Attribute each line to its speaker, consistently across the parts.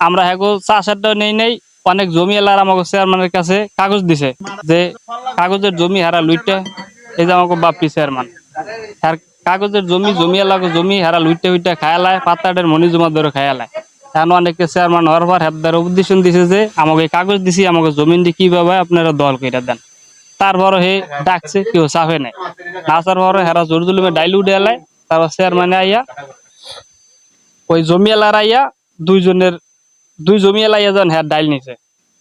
Speaker 1: আমরা হ্যাগো চাষারটা নেই নেই অনেক জমি এলার আমাকে চেয়ারম্যানের কাছে কাগজ দিছে যে কাগজের জমি হারা লুইটা এই যে আমাকে বাপ্পি চেয়ারম্যান আর কাগজের জমি জমি এলাকা জমি হারা লুইটা উইটা খায়ালায় পাতাটের মনি জমা ধরে খায়ালায় এখন অনেকে চেয়ারম্যান হওয়ার পর হেদার উপদেশন দিছে যে আমাকে এই কাগজ দিছি আমাকে জমিন দিয়ে কীভাবে আপনারা দল করে দেন। তারপর হে ডাকছে কেউ চাপে নাই। নাচার পরে হেরা জোর জুলুমে ডাইল এলায় তারপর চেয়ারম্যানে আইয়া ওই জমি এলার আইয়া দুইজনের দুই জমি এলাই এজন হ্যাঁ ডাইল নিছে।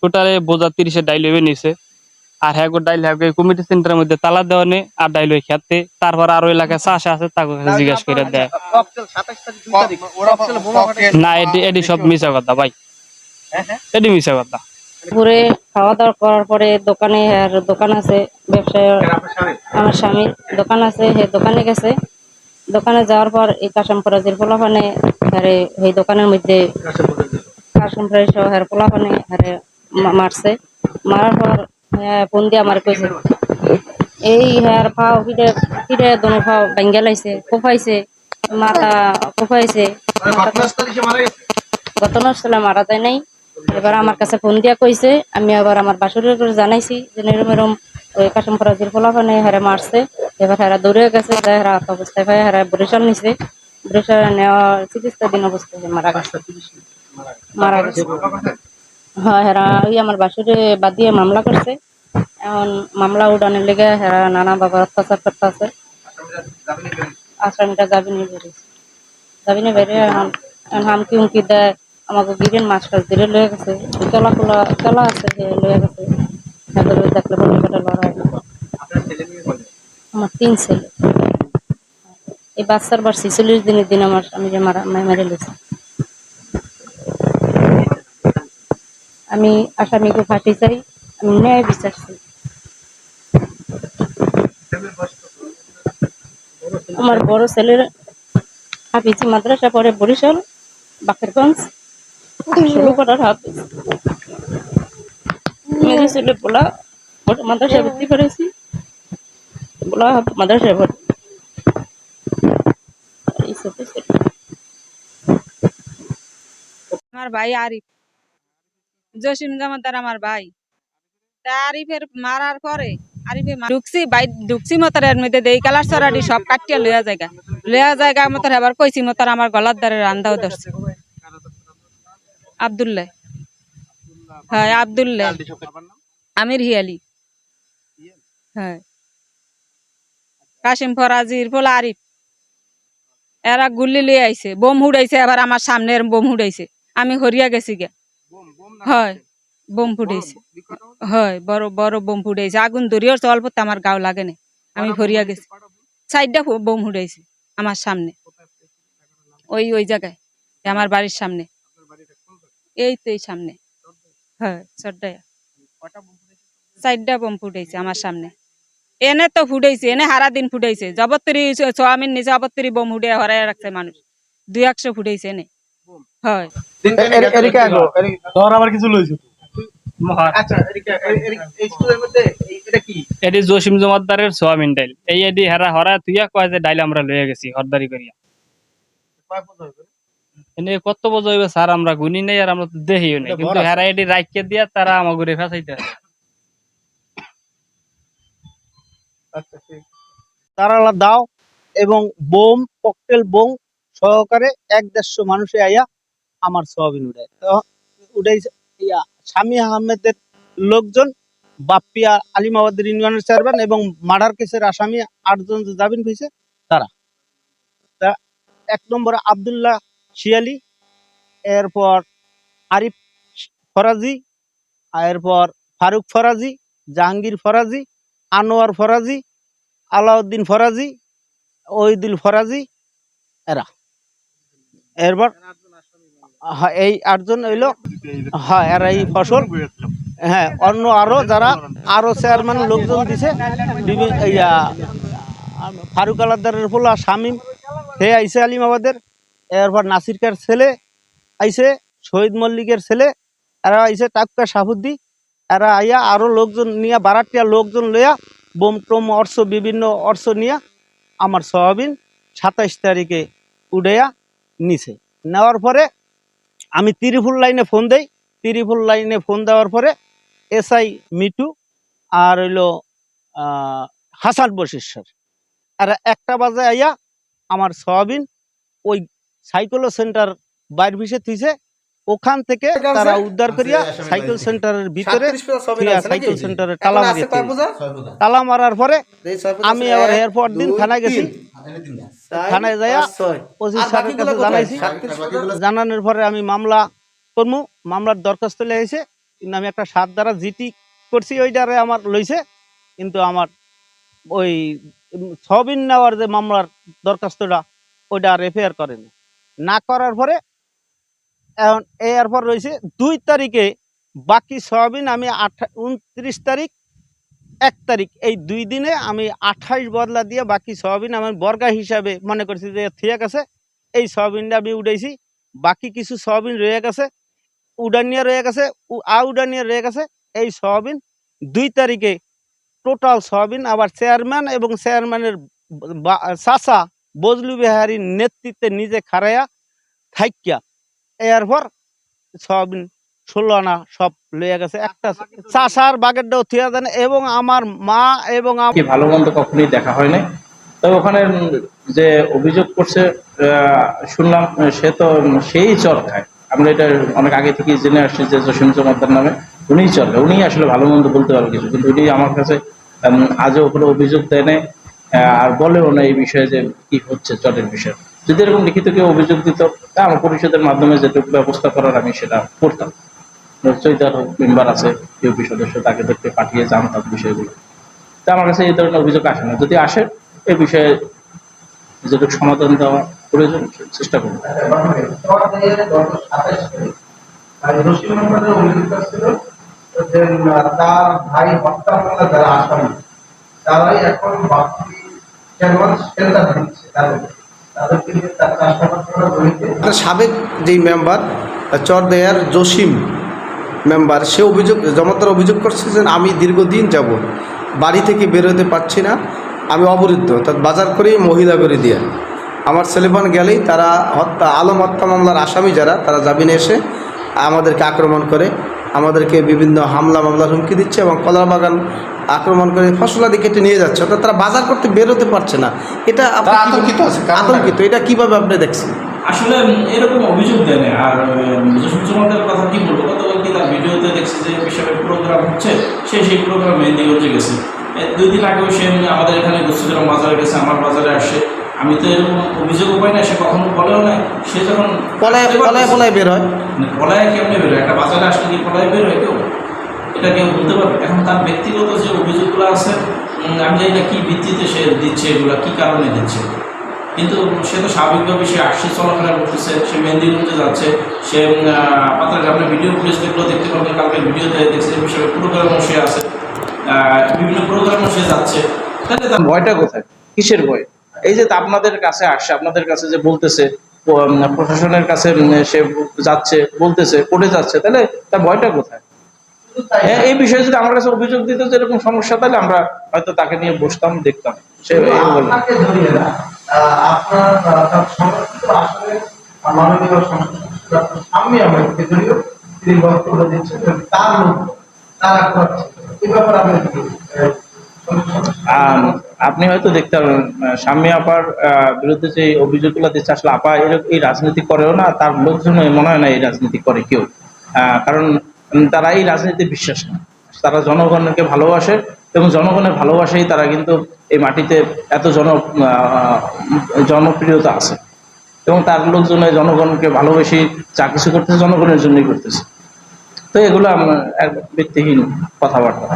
Speaker 1: টোটালে বোঝা তিরিশে ডাইল হইবে নিছে। আর হ্যাঁ গো ডাইল হ্যাঁ কমিটি সেন্টারের মধ্যে তালা দেওয়া নেই আর ডাইল ওই খেতে তারপর আরও এলাকায় চাষ আছে তাকে জিজ্ঞাসা করে দেয়।
Speaker 2: ককটেল 27 তারিখ 2 তারিখ। ককটেল বোমা ফাটাইছে
Speaker 1: না এটি এটি সব মিশা কথা ভাই।
Speaker 2: হ্যাঁ হ্যাঁ।
Speaker 1: এটি মিশা কথা।
Speaker 3: দুপুরে খাওয়া দাওয়া করার পরে দোকানে আর দোকান আছে ব্যবসায় আমার স্বামীর দোকান আছে সে দোকানে গেছে। দোকানে যাওয়ার পর এই কাশাম ফরাজির হারে এই দোকানের মধ্যে কাশাম পোলাপানে হারে মারছে। মারার পর হ্যাঁ ফোন দিয়ে আমার কইছে, এই হ্যার ফাও ফিরে ফিরে দোনো ফাও ভাঙ্গা লাইছে কোফাইছে মাথা কোফাইছে
Speaker 2: ঘটনাস্থলে মারা
Speaker 3: যায় নাই। এবার আমার কাছে ফোন দিয়া কইছে, আমি আবার আমার বাসুরের জানাইছি যে এরম এরম ওই কাশম ফরাজির ফলাফানে হারে মারছে। এবার হারা দৌড়ে গেছে হারা অবস্থায় পাই হারা বরিশাল নিছে। বরিশাল নেওয়া চিকিৎসা দিন মারা গেছে মারা গেছে হ্যাঁ হেরা ওই আমার বাসুরে বাদ দিয়ে মামলা করছে। এখন মামলা উড়ানোর লেগে হেরা নানা অত্যাচার করতে আছে আসামিটা জামিনে বেরিয়েছে জামিনে বেরিয়ে এখন এখন হামকি হুমকি দেয়। আমাকে গিরেন মাছ টাছ ধরে লয়ে গেছে। তলা খোলা তলা আছে সে লয়ে গেছে। দেখলে লড়াই আমার তিন ছেলে। এই বাচ্চার বার ছিচল্লিশ দিনের দিন আমার আমি যে মারা মেরে লেছি আমি আসামিকে ফাঁসি চাই, আমি ন্যায় বিচার চাই। আমার বড় ছেলের হাফিজি মাদ্রাসা পরে বরিশাল, বাকেরগঞ্জ। ষোলো কটার হাফিজ। মেরে ছেলে বড় মাদ্রাসায় ভর্তি করেছি। বলা মাদ্রাসায় ভর্তি এই ছোট ছেলে
Speaker 4: আমার ভাই আরিফ। জসিম জামাতার আমার ভাই। তা আরিফের মারার পরে আরিফে ঢুকছি ঢুকছি মতার এর মধ্যে দেই কালার সরাডি সব কাটিয়া জায়গা। জায়গা মতার এবার কইছি, মতার আমার গলার দ্বারে রান্দাও ধরছে। আব্দুল্লাহ। হ্যাঁ আব্দুল্লাহ। আমির হিয়ালি। হ্যাঁ। কাশিম ফরাজির ফোলা আরিফ। এরা গুল্লি লিয়ে আইছে, বোম হুড়াইছে এবার আমার সামনের বোম হুড়াইছে আমি হরিয়া গেছি গে হয় বোম ফুটাইছে হয় বড় বড় বোম ফুটাইছে আগুন ধরিয়ার অল্প আমার গাও লাগে না। আমি হরিয়া গেছি। সাইডটা বোম? ফুটাইছে আমার সামনে। ওই ওই জায়গায় আমার বাড়ির সামনে। এই তো এই সামনে। হ্যাঁ চড্ডায় সাইডটা বোম ফুটাইছে আমার সামনে। এনে তো ফুটাইছে এনে হারা দিন ফুটাইছে জবত্তরি সোয়ামিন নিচে জবত্তরি বোম ফুটে হরাই রাখছে মানুষ। দুই একশো ফুটাইছে এনে। হয়।
Speaker 2: এরিকা আগো এরিকা।
Speaker 5: তোর আবার কিছু লইছে?
Speaker 2: আচ্ছা এটা কি?
Speaker 1: এটি জসিম জমাদ্দারের সোয়াবিন ডাইল। এই এটি হেরা হরা তুইয়া কয় যে ডাইল আমরা লয়ে গেছি হরদারি করিয়া? এনে কত বছর হইবে স্যার আমরা গুনি নেই আর আমরা তো দেখিও নেই। কিন্তু হেরা এটি রাইকে দিয়া তারা আমাগুরে ফেসাইতে আছে।
Speaker 2: আচ্ছা ঠিক।
Speaker 5: তারালা দাও এবং বোম ককটেল বোম সহকারে এক দেড়শো মানুষে আইয়া আমার সোয়াবিন উড়ায়। তো উঠাইছে স্বামী আহমেদের লোকজন বাপ্পিয়া আলিমাবাদের ইউনিয়নের চেয়ারম্যান এবং মার্ডার কেসের আসামি আটজন জামিন হয়েছে তারা। তা এক নম্বরে আবদুল্লাহ শিয়ালি, এরপর আরিফ ফরাজি এরপর ফারুক ফরাজি, জাহাঙ্গীর ফরাজি, আনোয়ার ফরাজি, আলাউদ্দিন ফরাজি, ওইদুল ফরাজি, এরা। এরপর হ্যাঁ, এই আটজন হইল। হ্যাঁ আর এই ফসল। হ্যাঁ অন্য আরও যারা আরও চেয়ারম্যান লোকজন দিছে ইয়া, ফারুক আলাদারের পোলা শামিম হে আইসে আলিমাবাদের এরপর নাসিরকার ছেলে আইসে শহীদ মল্লিকের ছেলে এরা আইসে টাক্কা সাহুদ্দি এরা আইয়া আরও লোকজন নিয়ে বারাটিয়া লোকজন লইয়া বোম টোম অর্থ বিভিন্ন অর্থ নিয়ে আমার সয়াবিন সাতাইশ তারিখে উড়াইয়া নিছে। নেওয়ার পরে আমি তিরিফুল লাইনে ফোন দেই। তিরিফুল লাইনে ফোন দেওয়ার পরে এসআই মিটু আর হইল হাসান বশিষ্বর আর একটা বাজে আইয়া আমার সয়াবিন ওই সাইকোলো সেন্টার বাইর ভিসে থুইছে। ওখান থেকে তারা উদ্ধার করিয়া সাইকেল সেন্টারের ভিতরে সাইকেল সেন্টারে তালা মারিয়ে তালা মারার পরে আমি আবার এয়ারপোর্ট দিন থানায় গেছি। থানায় যাইয়া ওসি স্যারের কাছে জানাইছি। জানানোর পরে আমি মামলা করমু। মামলার দরখাস্ত লেগেছে কিন্তু আমি একটা সাত দ্বারা জিটি করছি ওইটারে আমার লইছে। কিন্তু আমার ওই ছবিন নেওয়ার যে মামলার দরখাস্তটা ওইটা আর এফআইআর করেনি। না করার পরে এখন এরপর রয়েছে দুই তারিখে, বাকি সয়াবিন আমি আঠা, উনত্রিশ তারিখ, এক তারিখ। এই দুই দিনে আমি আঠাইশ বদলা দিয়ে বাকি সয়াবিন আমি বর্গা হিসাবে মনে করছি যে ঠিক আছে, এই সয়াবিনটা আমি উঠাইছি। বাকি কিছু সয়াবিন রয়ে গেছে, উডানিয়া রয়ে গেছে, উ- আ উডানিয়া রয়ে গেছে। এই সয়াবিন দুই তারিখে টোটাল সয়াবিন আবার চেয়ারম্যান এবং চেয়ারম্যানের চাচা বজলু বিহারীর নেতৃত্বে নিজে খারাইয়া থাইকিয়া এরপর সয়াবিন ষোলো আনা সব লইয়া গেছে। একটা চাষার বাগেরটাও থিয়া দেন এবং আমার মা এবং
Speaker 6: ভালো মন্দ কখনোই দেখা হয় নাই। তবে ওখানে যে অভিযোগ করছে শুনলাম, সে তো সেই চর খায়। আমরা এটা অনেক আগে থেকে জেনে আসছি যে জসিম চমাদ্দার নামে উনিই চর খায়। উনি আসলে ভালো মন্দ বলতে পারবে কিছু, কিন্তু উনি আমার কাছে আজও কোনো অভিযোগ দেয় নাই আর বলেও না এই বিষয়ে যে কি হচ্ছে চরের বিষয়ে। যদি এরকম লিখিত কেউ অভিযোগ দিত, তা আমার পরিষদের মাধ্যমে যেটুকু ব্যবস্থা করার আমি সেটা করতাম। নিশ্চয়ই তার মেম্বার আছে ইউপি সদস্য তাকে দেখতে পাঠিয়ে জানতাম বিষয়গুলো। তা আমার কাছে এই ধরনের অভিযোগ আসে না। যদি আসে, এ বিষয়ে যেটুকু সমাধান দেওয়া প্রয়োজন চেষ্টা করব।
Speaker 2: তার ভাই হত্যা তারাই এখন বাকি কেমন সেন্টার দিচ্ছে
Speaker 7: সাবেক যেই মেম্বার, চরদেয়ার জসিম মেম্বার, সে অভিযোগ, জমাতার অভিযোগ করছে যে আমি দীর্ঘদিন যাব বাড়ি থেকে বেরোতে পারছি না, আমি অবরুদ্ধ তার বাজার করে মহিলা করে দিয়ে। আমার ছেলেপান গেলেই তারা হত্যা, আলম হত্যা মামলার আসামি যারা, তারা জামিনে এসে আমাদেরকে আক্রমণ করে। আমাদেরকে বিভিন্ন হামলা মামলার হুমকি দিচ্ছে এবং কলার বাগান আক্রমণ করে ফসলাদি কেটে নিয়ে যাচ্ছে। অর্থাৎ তারা বাজার করতে বেরোতে পারছে না। এটা
Speaker 2: আতঙ্কিত আছে,
Speaker 7: আতঙ্কিত। এটা কীভাবে আপনি দেখছেন?
Speaker 6: আসলে এরকম অভিযোগ দেয় না। আর চমাদের কথা কি বলব? গতকাল কি তার ভিডিওতে দেখছি যে বিষয়ে প্রোগ্রাম হচ্ছে সে সেই প্রোগ্রামে মেহেন্দিগঞ্জে গেছে। দুই দিন আগেও সে আমাদের এখানে গুস্তিগ্রাম বাজারে গেছে আমার বাজারে আসে। আমি তো এরকম অভিযোগও পাই না সে কখনো বলেও নাই। সে যখন
Speaker 7: পলায় পলায় পলায় বের হয়।
Speaker 6: মানে পলায় কেমনে বেরোয় একটা বাজারে আসলে কি পলায় বের হয় কেউ? এটা কেউ বলতে পারবে? এখন তার ব্যক্তিগত যে অভিযোগগুলো আছে আমি জানি না কি ভিত্তিতে সে দিচ্ছে এগুলো কি কারণে দিচ্ছে। কিন্তু সে তো স্বাভাবিকভাবে সে আসছে চলাফেরা করতেছে সে মেহেন্দিগঞ্জে যাচ্ছে সে পাতার আপনি ভিডিও ফুটেজ দেখলেও দেখতে পাবেন কালকে ভিডিওতে দেখছে বিষয়ে প্রোগ্রামও সে আছে বিভিন্ন প্রোগ্রামও সে যাচ্ছে। তাহলে তার ভয়টা কোথায়? কিসের ভয়? এই যে আপনাদের কাছে আসছে আপনাদের কাছে যে বলতেছে প্রশাসনের কাছে সে যাচ্ছে বলতেছে পড়ে যাচ্ছে তাহলে তার ভয়টা কোথায়? হ্যাঁ এই বিষয়ে যদি আমার কাছে অভিযোগ দিত যে এরকম সমস্যা তাহলে আমরা হয়তো তাকে নিয়ে বসতাম দেখতাম। সে
Speaker 2: তার করছে ব্যাপারে আপনি
Speaker 6: হয়তো দেখতে আহ, শাম্মী আপার বিরুদ্ধে যে অভিযোগগুলো দিচ্ছে আসলে আপা এরক- এই রাজনীতি করেও না তার লোকজন মনে হয় না এই রাজনীতি করে কেউ। কারণ তারা এই রাজনীতি বিশ্বাস না। তারা জনগণকে ভালোবাসে এবং জনগণের ভালোবাসেই তারা কিন্তু এই মাটিতে এত জন জনপ্রিয়তা আছে। এবং তার লোকজনের জনগণকে ভালোবেসে যা কিছু করতেছে জনগণের জন্যই করতেছে। তো এগুলো এক ব্যক্তিহীন কথাবার্তা।